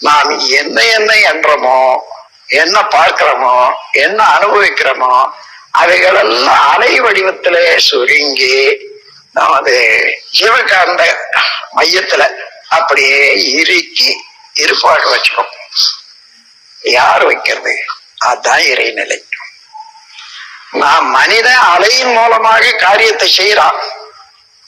நாம் என்ன என்ன என்றமோ என்ன பார்க்கிறோமோ என்ன அனுபவிக்கிறோமோ அவைகளெல்லாம் அலை வடிவத்திலே சுருங்கி நமது ஜீவகாந்த மையத்துல அப்படியே இறுக்கி இருப்பாக வச்சுக்கோம். யார் வைக்கிறது? அதான் இறைநிலை. நாம் மனித அலையின் மூலமாக காரியத்தை செய்யறான்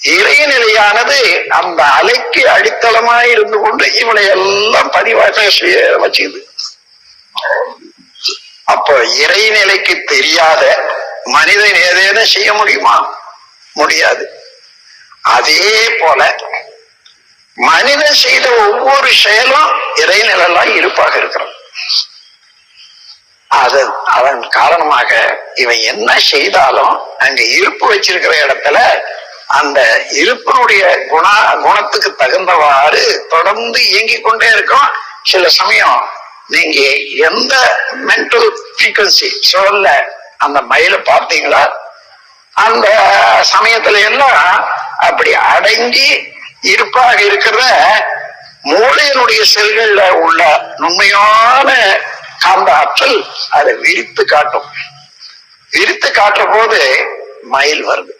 இறைநிலையானது அந்த அலைக்கு அடித்தளமாய் இருந்து கொண்டு இவளை எல்லாம் பதிவாக செய்ய வச்சுது. அப்போ இறைநிலைக்கு தெரியாத மனிதன் ஏதேனும் செய்ய முடியுமா? முடியாது. அதே போல மனிதன் செய்த ஒவ்வொரு செயலும் இறைநிலையெல்லாம் இருப்பாக இருக்கிறான் அது அதன் காரணமாக இவன் என்ன செய்தாலும் அங்க இருப்பு வச்சிருக்கிற இடத்துல அந்த இருப்பினுடைய குண குணத்துக்கு தகுந்தவாறு தொடர்ந்து இயங்கிக் கொண்டே இருக்கும் சில சமயம் நீங்க எந்த மென்டல் ஃப்ரீக்வன்சி சொல்ல அந்த மயில பார்த்தீங்களா? அந்த சமயத்துல எல்லாம் அப்படி அடங்கி இருப்பாக இருக்கிற மூளையினுடைய செல்கள்ல உள்ள நுண்மையான காந்த ஆற்றல் அதை விரித்து காட்டும். விரித்து காட்டுற போது மயில் வருது.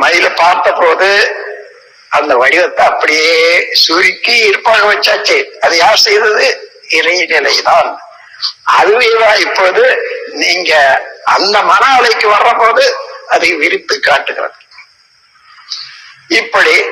மயில பார்த்த போது அந்த வடிவத்தை அப்படியே சுருக்கி இருப்பாக வச்சாச்சு. அது யார் செய்தது? இறைநிலைதான். அதுவே தான் இப்போது நீங்க அந்த மன அலைக்கு வர்ற போது அதை விரித்து காட்டுகிறது. இப்படி